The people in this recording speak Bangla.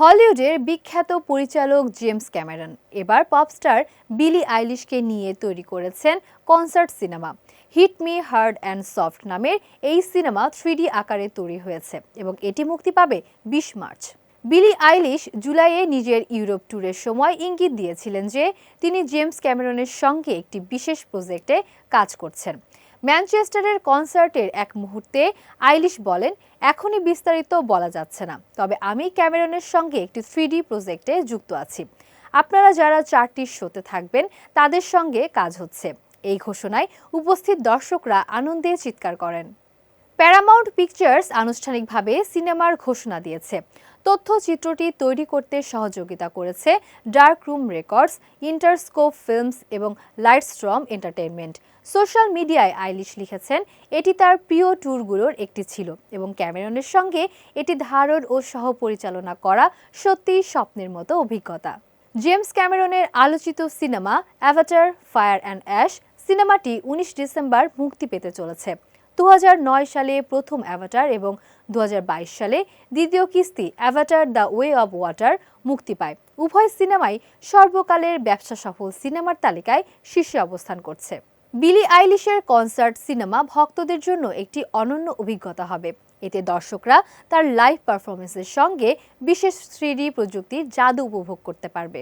হলিউডের বিখ্যাত পরিচালক জেমস ক্যামেরন। এবার পপস্টার বিলি আইলিশকে নিয়ে তৈরি করেছেন concert cinema. Hit me hard and soft নামের এই সিনেমা থ্রিডি আকারে তৈরি হয়েছে এবং এটি মুক্তি পাবে বিশ মার্চ। বিলি আইলিশ জুলাইয়ে নিজের ইউরোপ ট্যুরের সময় ইঙ্গিত দিয়েছিলেন যে তিনি জেমস ক্যামেরনের সঙ্গে একটি বিশেষ প্রজেক্টে কাজ করছেন। ম্যানচেস্টারের কনসার্টের এক মুহূর্তে আইলিশ বলেন, এখনই বিস্তারিত বলা যাচ্ছে না। তবে আমি ক্যামেরনের সঙ্গে একটি থ্রি প্রজেক্টে যুক্ত আছি। আপনারা যারা চারটি শোতে থাকবেন, তাদের সঙ্গে কাজ হচ্ছে। এই ঘোষণায় উপস্থিত দর্শকরা আনন্দে চিৎকার করেন। প্যারামাউন্ট পিকচার্স আনুষ্ঠানিকভাবে সিনেমার ঘোষণা দিয়েছে। তথ্যচিত্রটি তৈরি করতে সহযোগিতা করেছে Dark Room Records Interscope Films এবং লাইটস্ট্রম এন্টারটেইনমেন্ট সোশ্যাল মিডিয়ায় আইলিশ লিখেছেন, এটি তার প্রিয় ট্যুরগুলোর একটি ছিল এবং ক্যামেরনের সঙ্গে এটি ধারণ ও সহ পরিচালনা করা সত্যিই স্বপ্নের মতো অভিজ্ঞতা। জেমস ক্যামেরনের আলোচিত cinema Avatar Fire and Ash সিনেমাটি উনিশ ডিসেম্বর মুক্তি পেতে চলেছে। দু হাজার নয় সালে প্রথম অ্যাভাটার এবং দু হাজার বাইশ সালে দ্বিতীয় কিস্তি Avatar The Way of Water মুক্তি পায়। উভয় সিনেমাই সর্বকালের ব্যবসা সফল সিনেমার তালিকায় শীর্ষে অবস্থান করছে। বিলি আইলিশের কনসার্ট সিনেমা ভক্তদের জন্য একটি অনন্য অভিজ্ঞতা হবে। এতে দর্শকরা তার লাইভ পারফরমেন্সের সঙ্গে বিশেষ থ্রিডি প্রযুক্তির জাদু উপভোগ করতে পারবে।